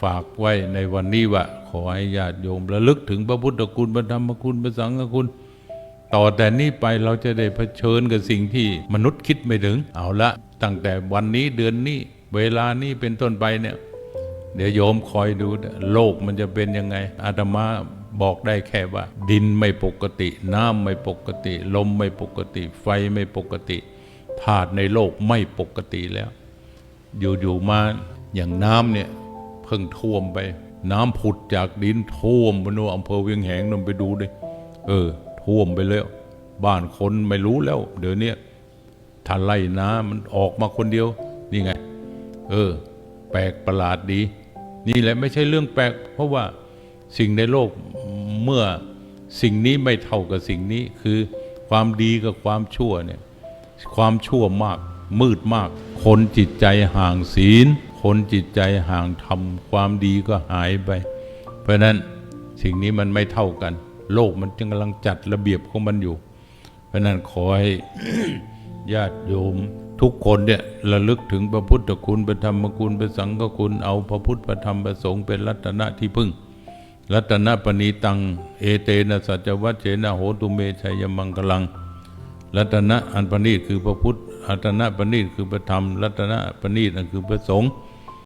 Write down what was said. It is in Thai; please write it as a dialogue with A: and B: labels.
A: ฝากไว้ในวันนี้ว่าขอให้ญาติโยมระลึกถึงพระพุทธคุณพระธรรมคุณพระสังฆคุณ ต่อแต่นี้ไปเราจะได้เผชิญกับสิ่งที่มนุษย์คิดไม่ถึง เอาละตั้งแต่วันนี้เดือนนี้ เวลานี้เป็นต้นไปเนี่ย เดี๋ยวโยมคอยดูโลกมันจะเป็นยังไง อาตมาบอกได้แค่ว่า ดินไม่ปกติ น้ำไม่ปกติ ลมไม่ปกติ ไฟไม่ปกติธาตุในโลกไม่ปกติแล้ว อยู่ๆมาอย่างน้ำเนี่ย เพิ่งท่วมไป น้ำผุดจากดินท่วมไปโน่นอำเภอเวียงแหงนนไปดูดิเออ ท่วมไปแล้ว บ้านคนไม่รู้แล้ว เดี๋ยวนี้ถ้าไล่น้ำมันออกมาคนเดียว นี่ไง เออ แปลกประหลาดดี นี่แหละไม่ใช่เรื่องแปลก เพราะว่าสิ่งในโลกเมื่อสิ่งนี้ไม่เท่ากับสิ่งนี้คือความดีกับความชั่วเนี่ย ความชั่วมากมืดมาก คนจิตใจห่างศีล คนจิตใจห่างธรรมความดีก็หายไป เพราะนั้นสิ่งนี้มันไม่เท่ากัน โลกมันจึงกำลังจัดระเบียบของมันอยู่ เพราะนั้นขอให้ญาติโยมทุกคนเนี่ยระลึกถึงพระพุทธคุณพระธรรมคุณพระสังฆคุณเอาพระพุทธพระธรรมพระสงฆ์เป็นรัตนะที่พึ่ง รัตนะปณีตัง เอเตนะสัจวัชเชนะโหตุเมชัยมังกลัง รัตนะอันปณีตคือพระพุทธรัตนะปณีตคือพระธรรม รัตนะปณีตนั่นคือพระสงฆ์